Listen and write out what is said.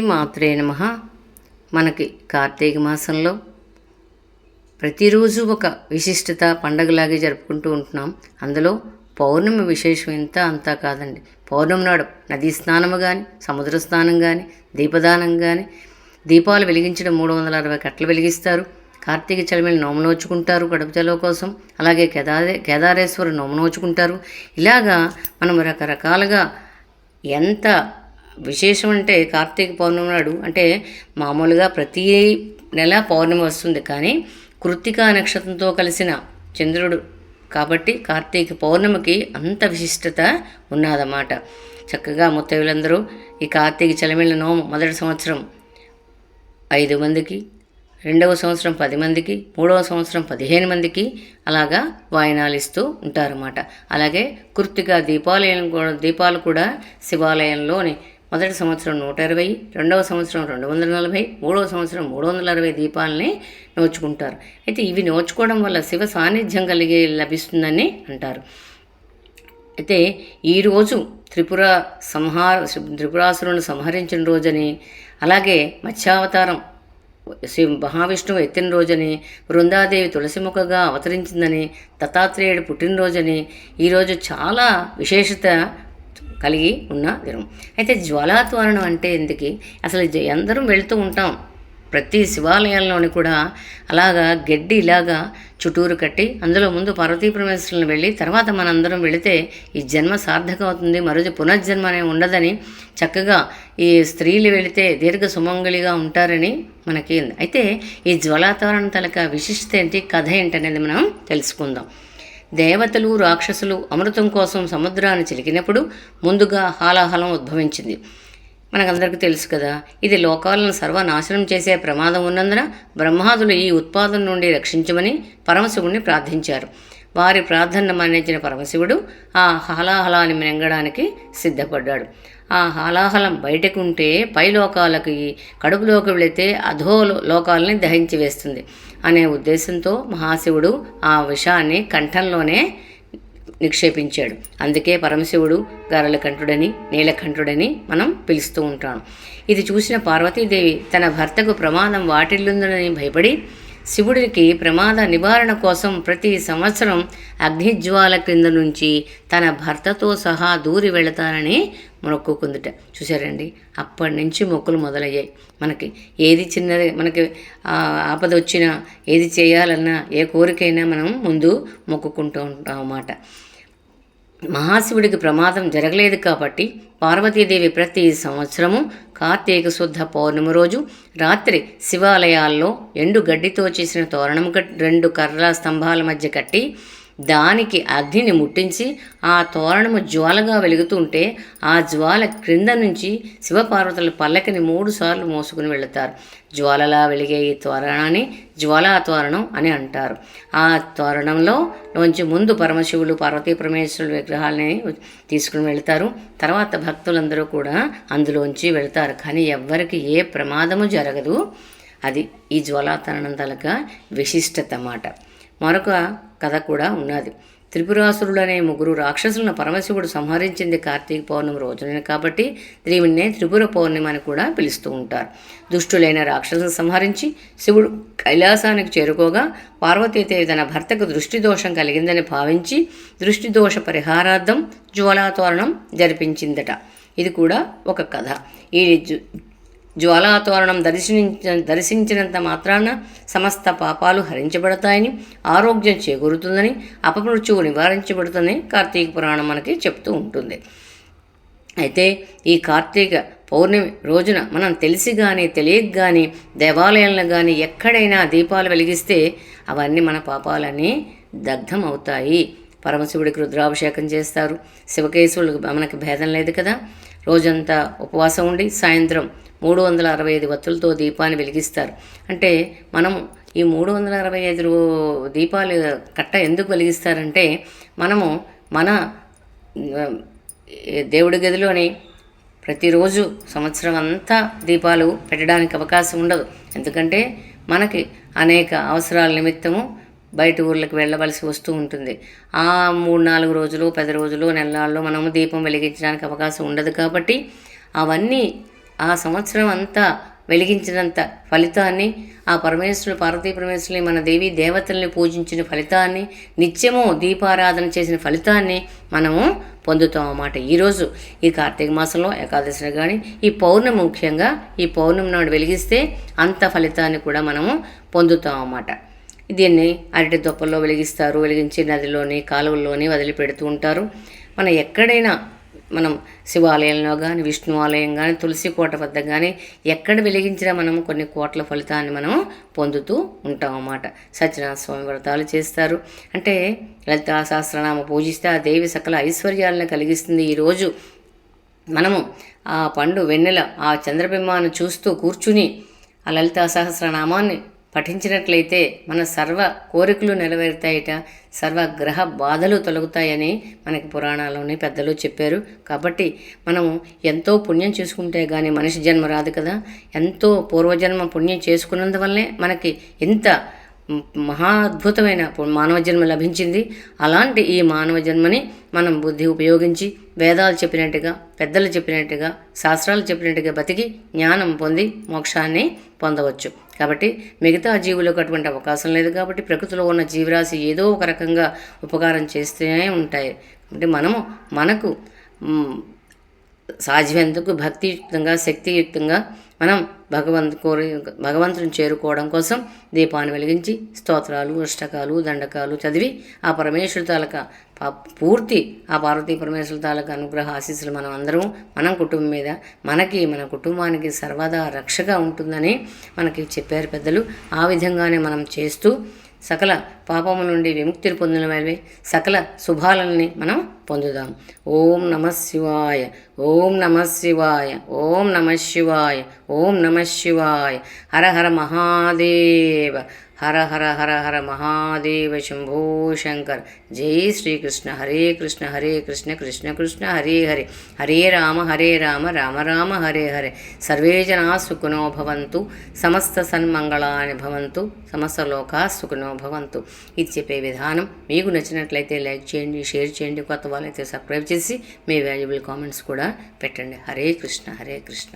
మాత్రే నమ. మనకి కార్తీక మాసంలో ప్రతిరోజు ఒక విశిష్టత పండగలాగే జరుపుకుంటూ ఉంటున్నాం. అందులో పౌర్ణమి విశేషం ఎంత అంతా కాదండి. పౌర్ణమి నాడు నదీ స్నానము కానీ సముద్ర స్నానం కానీ దీపదానం కానీ దీపాలు వెలిగించడం మూడు వందల అరవై కట్టలు వెలిగిస్తారు. కార్తీక చలిమిని నోమనోచుకుంటారు గడప కోసం. అలాగే కేదారే కేదారేశ్వర నోమనోచుకుంటారు ఇలాగా మనం రకరకాలుగా ఎంత విశేషం అంటే కార్తీక పౌర్ణమి నాడు అంటే మామూలుగా ప్రతి నెల పౌర్ణమి వస్తుంది కానీ కృత్తికా నక్షత్రంతో కలిసిన చంద్రుడు కాబట్టి కార్తీక పౌర్ణమికి అంత విశిష్టత ఉన్నదన్నమాట. చక్కగా ముత్తైదులందరూ ఈ కార్తీక చలమిళ్ళ నోము మొదటి సంవత్సరం ఐదు మందికి రెండవ సంవత్సరం పది మందికి మూడవ సంవత్సరం పదిహేను మందికి అలాగా వాయినాలు ఇస్తూ ఉంటారన్నమాట. అలాగే కృత్తిక దీపాలయం కూడా దీపాలు కూడా శివాలయంలోని మొదటి సంవత్సరం నూట ఇరవై రెండవ సంవత్సరం రెండు వందల నలభై మూడవ సంవత్సరం మూడు వందల అరవై దీపాలని నోచుకుంటారు. అయితే ఇవి నోచుకోవడం వల్ల శివ సాన్నిధ్యం కలిగి లభిస్తుందని అంటారు. అయితే ఈరోజు త్రిపుర సంహార త్రిపురాసురులను సంహరించిన రోజని అలాగే మత్స్యావతారం శ్రీ మహావిష్ణువు ఎత్తిన రోజని బృందాదేవి తులసిముఖగా అవతరించిందని దత్తాత్రేయుడు పుట్టినరోజని ఈరోజు చాలా విశేషత కలిగి ఉన్న దినం. అయితే జ్వాలాత్వరణం అంటే ఎందుకు? అసలు అందరం వెళ్తూ ఉంటాం. ప్రతి శివాలయాల్లోని కూడా అలాగా గడ్డి ఇలాగా చుట్టూరు కట్టి అందులో ముందు పార్వతీ పరమేశ్వరులను వెళ్ళి తర్వాత మనందరం వెళితే ఈ జన్మ సార్థకం అవుతుంది మరోజు పునర్జన్మ అనే ఉండదని చక్కగా ఈ స్త్రీలు వెళితే దీర్ఘ సుమంగళిగా ఉంటారని మనకి అయితే ఈ జ్వలాతారణ తలక విశిష్టత ఏంటి? కథ ఏంటనేది మనం తెలుసుకుందాం. దేవతలు రాక్షసులు అమృతం కోసం సముద్రాన్ని చిలికినప్పుడు ముందుగా హాలాహలం ఉద్భవించింది. మనకందరికీ తెలుసు కదా ఇది లోకాలను సర్వనాశనం చేసే ప్రమాదం ఉన్నందున బ్రహ్మాదులు ఈ ఉత్పాదన నుండి రక్షించమని పరమశివుణ్ణి ప్రార్థించారు. వారి ప్రార్థన మన్నించిన పరమశివుడు ఆ హాలాహలాన్ని మింగడానికి సిద్ధపడ్డాడు. ఆ హాలాహలం బయటకు ఉంటే పై లోకాలకి కడుపులోకి వెళితే అధో లోకాలని దహించి వేస్తుంది. అనే ఉద్దేశంతో మహాశివుడు ఆ విషాన్ని కంఠంలోనే నిక్షేపించాడు. అందుకే పరమశివుడు గరళకంఠుడని నీలకంఠుడని మనం పిలుస్తూ ఉంటాం. ఇది చూసిన పార్వతీదేవి తన భర్తకు ప్రమాదం వాటిల్లుందని భయపడి శివుడికి ప్రమాద నివారణ కోసం ప్రతి సంవత్సరం అగ్నిజ్వాల క్రింద నుంచి తన భర్తతో సహా దూరి వెళతానని మొక్కుకుందిట. చూసారండి అప్పటి నుంచి మొక్కులు మొదలయ్యాయి. మనకి ఏది చిన్నది మనకి ఆపద వచ్చినా ఏది చేయాలన్నా ఏ కోరికైనా మనం ముందు మొక్కుకుంటూ ఉంటాం అన్నమాట మహాశివుడికి ప్రమాదం జరగలేదు కాబట్టి పార్వతీదేవి ప్రతి సంవత్సరము కార్తీక శుద్ధ పౌర్ణమి రోజు రాత్రి శివాలయాల్లో ఎండు గడ్డితో చేసిన తోరణం కట్- రెండు కర్రల స్తంభాల మధ్య కట్టి దానికి అగ్నిని ముట్టించి ఆ తోరణము జ్వాలగా వెలుగుతుంటే ఆ జ్వాల క్రింద నుంచి శివపార్వతుల పల్లకిని మూడు సార్లు మోసుకుని వెళుతారు. జ్వాలలా వెలిగే ఈ తోరణాన్ని జ్వాలా తోరణం అని అంటారు. ఆ తోరణంలో నుంచి ముందు పరమశివులు పార్వతీ పరమేశ్వరుడు విగ్రహాలని తీసుకుని వెళ్తారు. తర్వాత భక్తులందరూ కూడా అందులోంచి వెళ్తారు. కానీ ఎవ్వరికి ఏ ప్రమాదము జరగదు. అది ఈ జ్వాలాతరణం తలక విశిష్టత అన్నమాట మరొక కథ కూడా ఉన్నది. త్రిపురాసురుడు అనే ముగ్గురు రాక్షసులను పరమశివుడు సంహరించింది కార్తీక పౌర్ణమి రోజున కాబట్టి దీనినే త్రిపుర పౌర్ణమి అని కూడా పిలుస్తూ ఉంటారు. దుష్టులైన రాక్షసులను సంహరించి శివుడు కైలాసానికి చేరుకోగా పార్వతీదేవి తన భర్తకు దృష్టి దోషం కలిగిందని భావించి దృష్టి దోష పరిహారార్థం జ్వాలాతోరణం జరిపించిందట. ఇది కూడా ఒక కథ. ఈ జ్వాలాతోరణం దర్శించ దర్శించినంత మాత్రాన సమస్త పాపాలు హరించబడతాయని ఆరోగ్యం చేకూరుతుందని అపమృత్యువు నివారించబడుతుందని కార్తీక పురాణం మనకి చెప్తూ ఉంటుంది. అయితే ఈ కార్తీక పౌర్ణమి రోజున మనం తెలిసి కానీ తెలియక కానీ దేవాలయంలో కానీ ఎక్కడైనా దీపాలు వెలిగిస్తే అవన్నీ మన పాపాలన్నీ దగ్ధం అవుతాయి పరమశివుడికి రుద్రాభిషేకం చేస్తారు. శివకేశవులకు మనకి భేదం లేదు కదా. రోజంతా ఉపవాసం ఉండి సాయంత్రం మూడు వందల అరవై ఐదు వత్తులతో దీపాన్ని వెలిగిస్తారు. అంటే మనం ఈ మూడు వందల అరవై ఐదు దీపాలు కట్ట ఎందుకు వెలిగిస్తారంటే మనము మన దేవుడి గదిలోని ప్రతిరోజు సంవత్సరం అంతా దీపాలు పెట్టడానికి అవకాశం ఉండదు. ఎందుకంటే మనకి అనేక అవసరాల నిమిత్తము బయట ఊర్లకు వెళ్ళవలసి వస్తూ ఉంటుంది. ఆ మూడు నాలుగు రోజులు పది రోజులు నెలల్లో మనము దీపం వెలిగించడానికి అవకాశం ఉండదు కాబట్టి అవన్నీ ఆ సంవత్సరం అంతా వెలిగించినంత ఫలితాన్ని ఆ పరమేశ్వరుడు పార్వతీ పరమేశ్వరుని మన దేవి దేవతల్ని పూజించిన ఫలితాన్ని నిత్యము దీపారాధన చేసిన ఫలితాన్ని మనము పొందుతాం అన్నమాట. ఈరోజు ఈ కార్తీక మాసంలో ఏకాదశిని కానీ ఈ పౌర్ణమి ముఖ్యంగా ఈ పౌర్ణమి నాడు వెలిగిస్తే అంత ఫలితాన్ని కూడా మనము పొందుతాం అన్నమాట. దీన్ని అరటి దొప్పల్లో వెలిగిస్తారు. వెలిగించి నదిలోని కాలువల్లోని వదిలిపెడుతూ ఉంటారు. మనం ఎక్కడైనా మనం శివాలయంలో కానీ విష్ణు ఆలయం కానీ తులసి కోట వద్ద కానీ ఎక్కడ వెలిగించినా మనం కొన్ని కోట్ల ఫలితాన్ని మనం పొందుతూ ఉంటాం అన్నమాట. సత్యనారాయణ స్వామి వ్రతాలు చేస్తారు. అంటే లలితా సహస్రనామ పూజిస్తే ఆ దేవి సకల ఐశ్వర్యాలను కలిగిస్తుంది. ఈరోజు మనము ఆ పండు వెన్నెల ఆ చంద్రబింబాన్ని చూస్తూ కూర్చుని ఆ లలితా సహస్రనామాన్ని పఠించినట్లయితే మన సర్వ కోరికలు నెరవేరుతాయట సర్వ గ్రహ బాధలు తొలగుతాయని మనకి పురాణాల్లోని పెద్దలు చెప్పారు. కాబట్టి మనము ఎంతో పుణ్యం చేసుకుంటే కానీ మనిషి జన్మ రాదు కదా. ఎంతో పూర్వజన్మ పుణ్యం చేసుకున్నందువల్లే మనకి ఇంత మహా అద్భుతమైన మానవ జన్మ లభించింది. అలాంటి ఈ మానవ జన్మని మనం బుద్ధి ఉపయోగించి వేదాలు చెప్పినట్టుగా పెద్దలు చెప్పినట్టుగా శాస్త్రాలు చెప్పినట్టుగా బతికి జ్ఞానం పొంది మోక్షాన్ని పొందవచ్చు. కాబట్టి మిగతా జీవులకు అటువంటి అవకాశం లేదు కాబట్టి ప్రకృతిలో ఉన్న జీవరాశి ఏదో ఒక రకంగా ఉపకారం చేస్తూనే ఉంటాయి. అంటే మనము మనకు సాధ్యమేందుకు భక్తియుక్తంగా శక్తియుక్తంగా మనం భగవంతు కోరి భగవంతుని చేరుకోవడం కోసం దీపాన్ని వెలిగించి స్తోత్రాలు అష్టకాలు దండకాలు చదివి ఆ పరమేశ్వరు తాలక ప- పూర్తి ఆ పార్వతీ పరమేశ్వర తాలక అనుగ్రహ ఆశీస్సులు మనం అందరం మనం కుటుంబం మీద మనకి మన కుటుంబానికి సర్వదా రక్షగా ఉంటుందని మనకి చెప్పారు పెద్దలు. ఆ విధంగానే మనం చేస్తూ సకల పాపము నుండి విముక్తిని పొందిన వారి సకల శుభాలని మనం పొందుదాం. ఓం నమ శివాయ ఓం నమ శివాయ ఓం నమ శివాయ ఓం నమ శివాయ. హర హర మహాదేవ హర హర హర హర మహాదేవ శంభో శంకర్. జై శ్రీకృష్ణ హరే కృష్ణ హరే కృష్ణ కృష్ణ కృష్ణ హరే హరే. హరే రామ హరే రామ రామ రామ హరే హరే. సర్వే జనా సుఖినో భవంతు సమస్త సన్మంగళాని భవంతు సమస్త లోకా సుఖినో భవంతు. ఇది చెప్పే విధానం. మీకు నచ్చినట్లయితే లైక్ చేయండి షేర్ చేయండి కొత్త వాళ్ళైతే సబ్స్క్రైబ్ చేసి మీ వాల్యుబుల్ కామెంట్స్ కూడా పెట్టండి. హరే కృష్ణ హరే కృష్ణ.